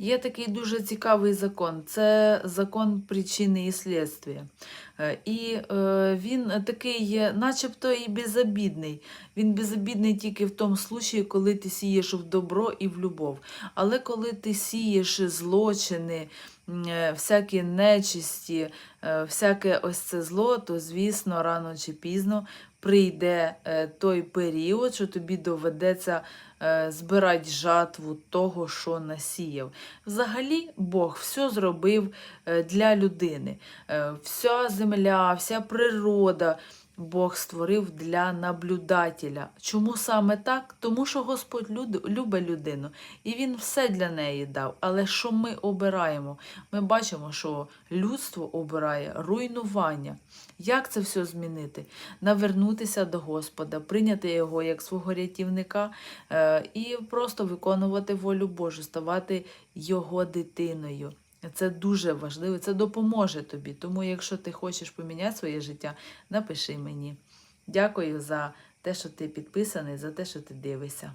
Є такий дуже цікавий закон. Це закон причини і слідствия. Е, І е, він такий є, начебто і безобідний. Він безобідний тільки в тому случаї, коли ти сієш в добро і в любов. Але коли ти сієш злочини, всякі нечисті, е, всяке ось це зло, то звісно, рано чи пізно прийде е, той період, що тобі доведеться е, збирати жатву того, що насіяв. Взагалі, Бог все зробив е, для людини. Е, Вся земля, вся природа. Бог створив для наблюдателя. Чому саме так? Тому що Господь люд- любить людину, і Він все для неї дав. Але що ми обираємо? Ми бачимо, що людство обирає руйнування. Як це все змінити? Навернутися до Господа, прийняти його як свого рятівника е, і просто виконувати волю Божу, ставати його дитиною. Це дуже важливо, це допоможе тобі. Тому, якщо ти хочеш поміняти своє життя, напиши мені. Дякую за те, що ти підписаний, за те, що ти дивишся.